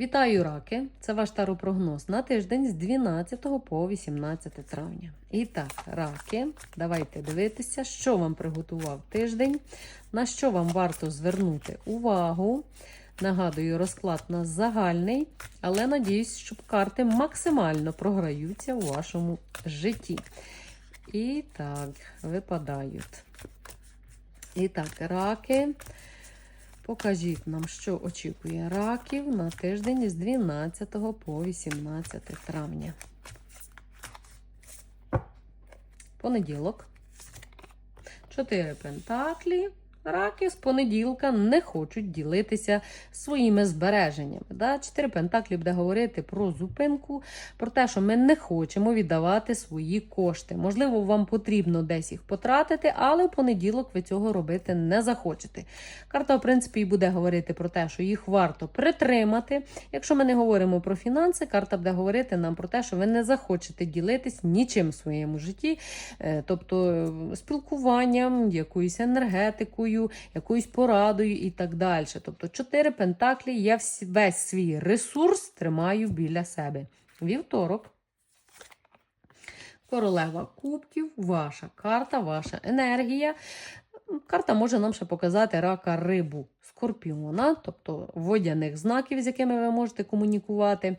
Вітаю раки! Це ваш таропрогноз на тиждень з 12 по 18 травня. І так, раки, давайте дивитися, що вам приготував тиждень, на що вам варто звернути увагу. Нагадую, розклад у нас загальний, але надіюсь, щоб карти максимально програються у вашому житті. І так, випадають. І так, раки. Покажіть нам, що очікує раків на тиждень з 12 по 18 травня. Понеділок. Чотири пентаклі. Раки з понеділка не хочуть ділитися своїми збереженнями. Да? Чотири пентаклі буде говорити про зупинку, про те, що ми не хочемо віддавати свої кошти. Можливо, вам потрібно десь їх потратити, але в понеділок ви цього робити не захочете. Карта, в принципі, буде говорити про те, що їх варто притримати. Якщо ми не говоримо про фінанси, карта буде говорити нам про те, що ви не захочете ділитись нічим в своєму житті, Е, тобто е, спілкуванням, якоюсь енергетикою, якоюсь порадою і так далі. Тобто, чотири пентаклі я весь свій ресурс тримаю біля себе. Вівторок. Королева кубків, ваша карта, ваша енергія. Карта може нам ще показати рака рибу скорпіона, тобто водяних знаків, з якими ви можете комунікувати.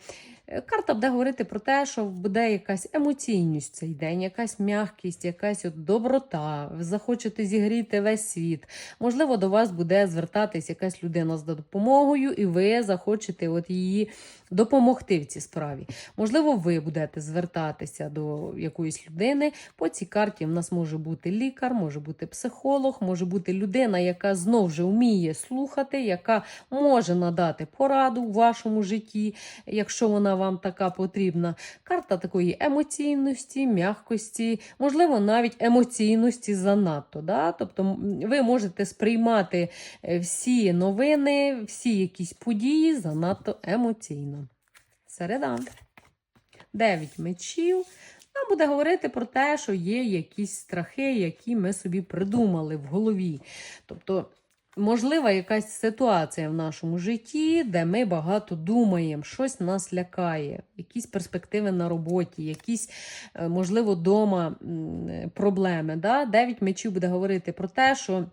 Е, Карта буде говорити про те, що буде якась емоційність цей день, якась м'якість, якась от доброта. Ви захочете зігріти весь світ. Можливо, до вас буде звертатись якась людина з допомогою, і ви захочете от її допомогти в цій справі. Можливо, ви будете звертатися до якоїсь людини. По цій карті в нас може бути лікар, може бути психолог, може бути людина, яка знов же вміє слухати, яка може надати пораду в вашому житті, якщо вона вам така потрібна. Карта такої емоційності, м'якості, можливо, навіть емоційності занадто. Да? Тобто ви можете сприймати е, всі новини, всі якісь події занадто емоційно. Середа. Дев'ять мечів. Нам буде говорити про те, що є якісь страхи, які ми собі придумали в голові. Тобто, можлива якась ситуація в нашому житті, де ми багато думаємо, щось нас лякає, якісь перспективи на роботі, якісь, е, можливо, вдома проблеми. Да? Дев'ять мечів буде говорити про те, що.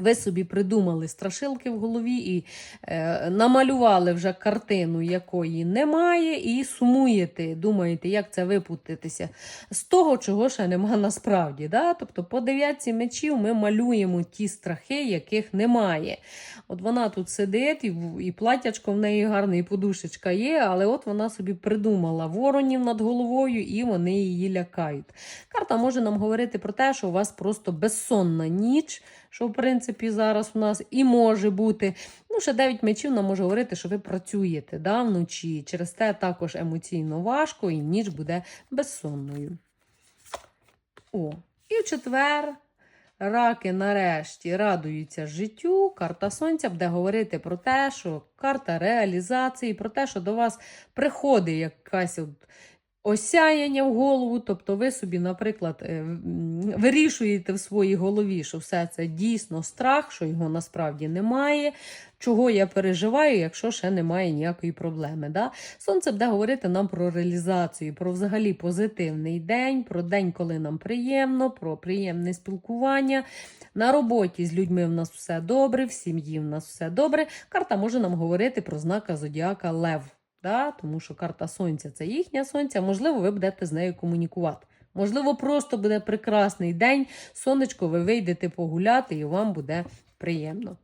Ви собі придумали страшилки в голові і е, намалювали вже картину, якої немає, і сумуєте, думаєте, як це випутатися з того, чого ще нема насправді. Да? Тобто по дев'ятці мечів ми малюємо ті страхи, яких немає. От вона тут сидить, і, і платячко в неї гарне, і подушечка є, але от вона собі придумала воронів над головою, і вони її лякають. Карта може нам говорити про те, що у вас просто безсонна ніч, що в принципі зараз у нас і може бути. Ну, ще 9 мечів нам може говорити, що ви працюєте да, вночі. Через те також емоційно важко, і ніч буде безсонною. О, і в четвер. Раки нарешті радуються життю. Карта сонця буде говорити про те, що карта реалізації, про те, що до вас приходить якась от осяяння в голову. Тобто ви собі, наприклад, е, вирішуєте в своїй голові, що все це дійсно страх, що його насправді немає. Чого я переживаю, якщо ще немає ніякої проблеми. Да? Сонце буде говорити нам про реалізацію, про взагалі позитивний день, про день, коли нам приємно, про приємне спілкування. На роботі з людьми в нас все добре, в сім'ї в нас все добре. Карта може нам говорити про знака зодіака Лев. Да? Тому що карта сонця це їхня сонця, можливо, ви будете з нею комунікувати. Можливо, просто буде прекрасний день, сонечко, ви вийдете погуляти і вам буде приємно.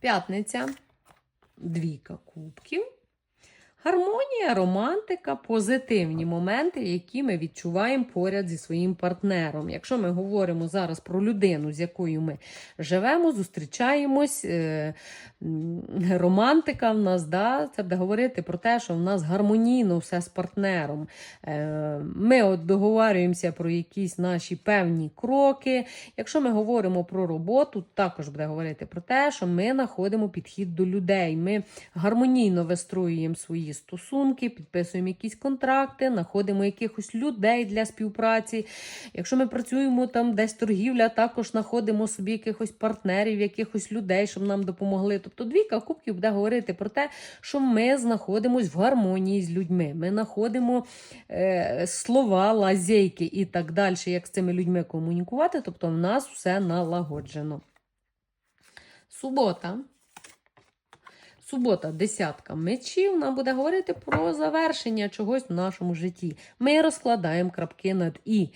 П'ятниця, двійка кубків. Гармонія, романтика, позитивні моменти, які ми відчуваємо поряд зі своїм партнером. Якщо ми говоримо зараз про людину, з якою ми живемо, зустрічаємось, е, романтика в нас, да, це буде говорити про те, що в нас гармонійно все з партнером. Е, Ми от договорюємося про якісь наші певні кроки. Якщо ми говоримо про роботу, також буде говорити про те, що ми знаходимо підхід до людей. Ми гармонійно вистроюємо свої стосунки, підписуємо якісь контракти, знаходимо якихось людей для співпраці. Якщо ми працюємо там десь торгівля, також знаходимо собі якихось партнерів, якихось людей, щоб нам допомогли. Тобто двійка кубків буде говорити про те, що ми знаходимося в гармонії з людьми. Ми знаходимо е, слова, лазейки і так далі, як з цими людьми комунікувати. Тобто, в нас все налагоджено. Субота. Субота, десятка мечів, нам буде говорити про завершення чогось в нашому житті. Ми розкладаємо крапки над і.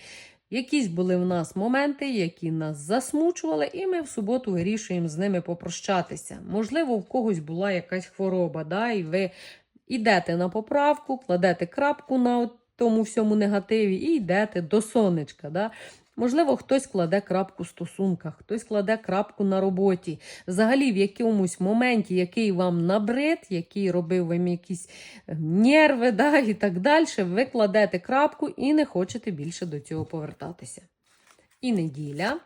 Якісь були в нас моменти, які нас засмучували, і ми в суботу вирішуємо з ними попрощатися. Можливо, в когось була якась хвороба, да, і ви йдете на поправку, кладете крапку на тому всьому негативі і йдете до сонечка. Да. Можливо, хтось кладе крапку в стосунках, хтось кладе крапку на роботі. Взагалі, в якомусь моменті, який вам набрид, який робив вам якісь е, нерви, да, і так далі, ви кладете крапку і не хочете більше до цього повертатися. І неділя,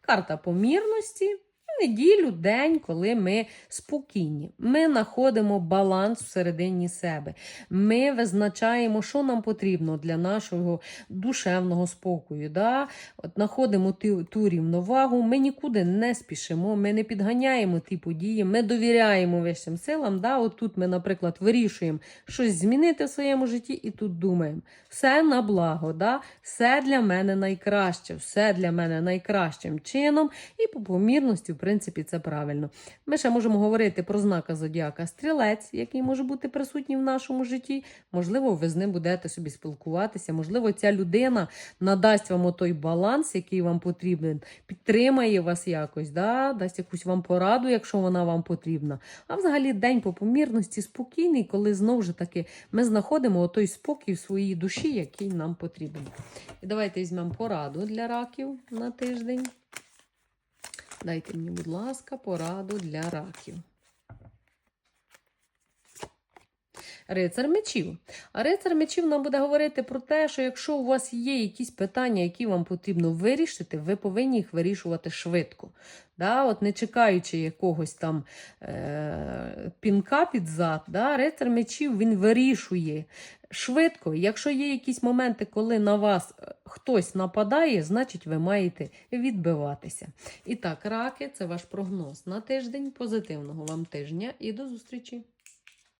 карта помірності. Неділю, день, коли ми спокійні. Ми знаходимо баланс всередині себе. Ми визначаємо, що нам потрібно для нашого душевного спокою. Да? От знаходимо ту, ту рівновагу, ми нікуди не спішимо, ми не підганяємо ті події, ми довіряємо вищим силам. Да? От тут ми, наприклад, вирішуємо щось змінити в своєму житті, і тут думаємо, все на благо, да? все для мене найкраще, все для мене найкращим чином, і по помірності, принципі, це правильно. Ми ще можемо говорити про знака зодіака стрілець, який може бути присутній в нашому житті. Можливо, ви з ним будете собі спілкуватися. Можливо, ця людина надасть вам той баланс, який вам потрібен, підтримає вас якось, да? дасть якусь вам пораду, якщо вона вам потрібна. А взагалі день по помірності спокійний, коли знову ж таки ми знаходимо той спокій в своїй душі, який нам потрібен. І давайте візьмемо пораду для раків на тиждень. Дайте мені, будь ласка, пораду для раків. Рицар мечів. А рицар мечів нам буде говорити про те, що якщо у вас є якісь питання, які вам потрібно вирішити, ви повинні їх вирішувати швидко. Да, от Не чекаючи якогось там е- пінка під зад, да, рицар мечів він вирішує швидко. Якщо є якісь моменти, коли на вас е, хтось нападає, значить ви маєте відбиватися. І так, раки, це ваш прогноз на тиждень. Позитивного вам тижня і до зустрічі!